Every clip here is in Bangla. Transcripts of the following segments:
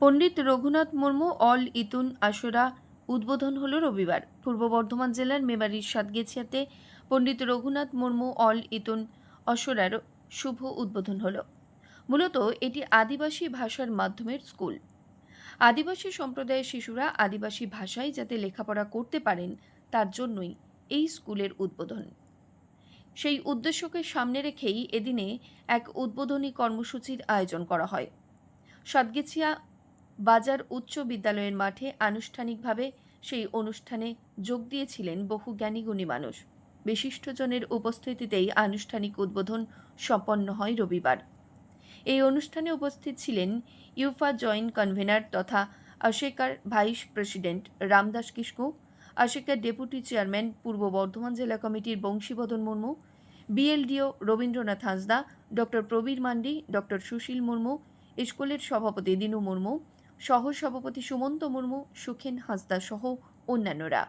পণ্ডিত রঘুনাথ মুর্মু, অল ইতুন আশোরা, উদ্বোধন হল রবিবার। পূর্ব বর্ধমান জেলার মেমারির সাতগেছিয়াতে পণ্ডিত রঘুনাথ মুর্মু, অল ইতুন অশোরার শুভ উদ্বোধন হল। মূলত এটি আদিবাসী ভাষার মাধ্যমের স্কুল। আদিবাসী সম্প্রদায়ের শিশুরা আদিবাসী ভাষায় যাতে লেখাপড়া করতে পারেন, তার জন্যই এই স্কুলের উদ্বোধন। সেই উদ্দেশ্যকে সামনে রেখেই এদিনে এক উদ্বোধনী কর্মসূচির আয়োজন করা হয়। সাতগেছিয়া বাজার উচ্চ বিদ্যালয়ের মাঠে আনুষ্ঠানিকভাবে সেই অনুষ্ঠানে যোগ দিয়েছিলেন বহু জ্ঞানীগুণী মানুষ। বিশিষ্টজনের উপস্থিতিতেই আনুষ্ঠানিক উদ্বোধন সম্পন্ন হয় রবিবার। এই অনুষ্ঠানে উপস্থিত ছিলেন ইউফা জয়েন্ট কনভেনার তথা আশেকার vice president Ramdas Kisku আশেকার deputy chairman Purba Bardhaman জেলা কমিটির Banshibadan Murmu, BLDO Rabindranath Hansda, doctor Prabir Mandi, doctor Sushil Murmu, স্কুলের সভাপতি দিনু মুর্মু সহ সভাপতি সুমন্ত মুর্মু, সুখেন হাঁসদা সহ অন্যান্যরা।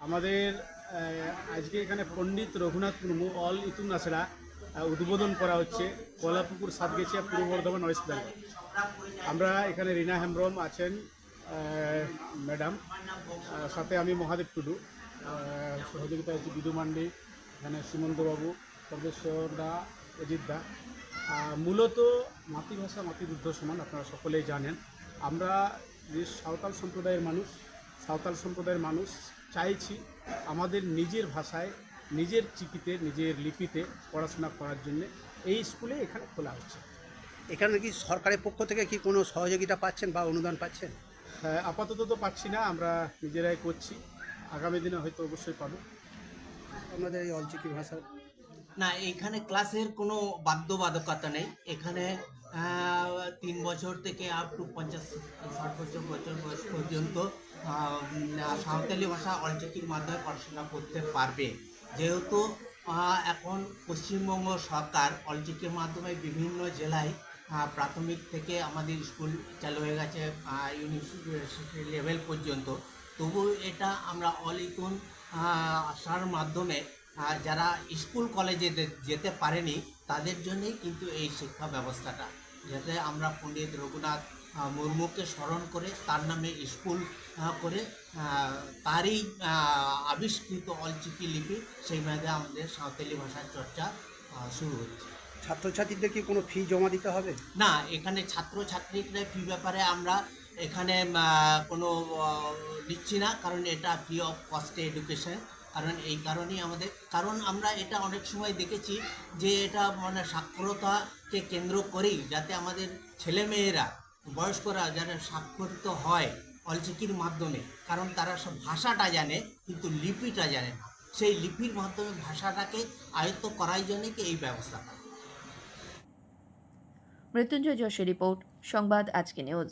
আমাদের আজকে এখানে পণ্ডিত রঘুনাথ মুর্মু, অল ইতুন আসরা উদ্বোধন করা হচ্ছে কলাপুকুর সাতগেছিয়া পূর্ব বর্ধমান ওয়েস্ট বেঙ্গল। আমরা এখানে রিনা হেমব্রম আছেন ম্যাডাম সাথে আমি মহাদেব টুডু সহযোগিতা হচ্ছে বিদু মান্ডি, এখানে সুমন্তবাবু সর্বেশ্বর দা, অজিত দা মূলত মাতৃভাষা মাতৃদুদ্ধ সমান আপনারা সকলেই জানেন। আমরা যে সাঁওতাল সম্প্রদায়ের মানুষ সাঁওতাল সম্প্রদায়ের মানুষ চাইছি আমাদের নিজের ভাষায় নিজের চিকিতে নিজের লিপিতে পড়াশোনা করার জন্য এই স্কুলে এখানে খোলা হচ্ছে। এখানে কি সরকারের পক্ষ থেকে কি কোনো সহযোগিতা পাচ্ছেন বা অনুদান পাচ্ছেন? হ্যাঁ, আপাতত তো পাচ্ছি না আমরা নিজেরাই করছি। আগামী দিনে হয়তো অবশ্যই পাবো। আমাদের এই অলচিকি ভাষার না, এখানে ক্লাসের কোনো বাধ্যবাধকতা নেই। এখানে তিন বছর থেকে আপ টু পঞ্চাশ, ষাট বছর বছর বয়স পর্যন্ত সাঁওতালি ভাষা অলচিকির মাধ্যমে পড়াশোনা করতে পারবে। যেহেতু এখন পশ্চিমবঙ্গ সরকার অলচিকির মাধ্যমে বিভিন্ন জেলায় প্রাথমিক থেকে আমাদের স্কুল চালু হয়ে গেছে ইউনিভার্সিটি লেভেল পর্যন্ত। তবু এটা আমরা অল ইকুন আসার মাধ্যমে যারা স্কুল কলেজে যেতে পারেনি তাদের জন্যই কিন্তু এই শিক্ষা ব্যবস্থাটা। যাতে আমরা পণ্ডিত রঘুনাথ মুর্মুকে স্মরণ করে তার নামে স্কুল করে তারই আবিষ্কৃত অলচিকি লিপি সেই মেয়াদে আমাদের সাঁওতালি ভাষার চর্চা শুরু হচ্ছে। ছাত্রছাত্রীদের কি কোনো ফি জমা দিতে হবে? না এখানে ছাত্রছাত্রীদের ফি ব্যাপারে আমরা এখানে কোনো নিচ্ছি না কারণ এটা ফ্রি অফ কস্টে এডুকেশন কারণ এই কারণেই আমাদের, কারণ আমরা এটা অনেক সময় দেখেছি যে এটা মানে সাক্ষরতাকে কেন্দ্র করেই যাতে আমাদের ছেলেমেয়েরা, বয়স্করা যারা স্বাক্ষরিত হয় অলচিকির মাধ্যমে। কারণ তারা সব ভাষাটা জানে, কিন্তু লিপিটা জানে না। সেই লিপির মাধ্যমে ভাষাটাকে আয়ত্ত করার জন্যে এই ব্যবস্থা। মৃত্যুঞ্জয় যশের রিপোর্ট, সংবাদ আজকে নিউজ।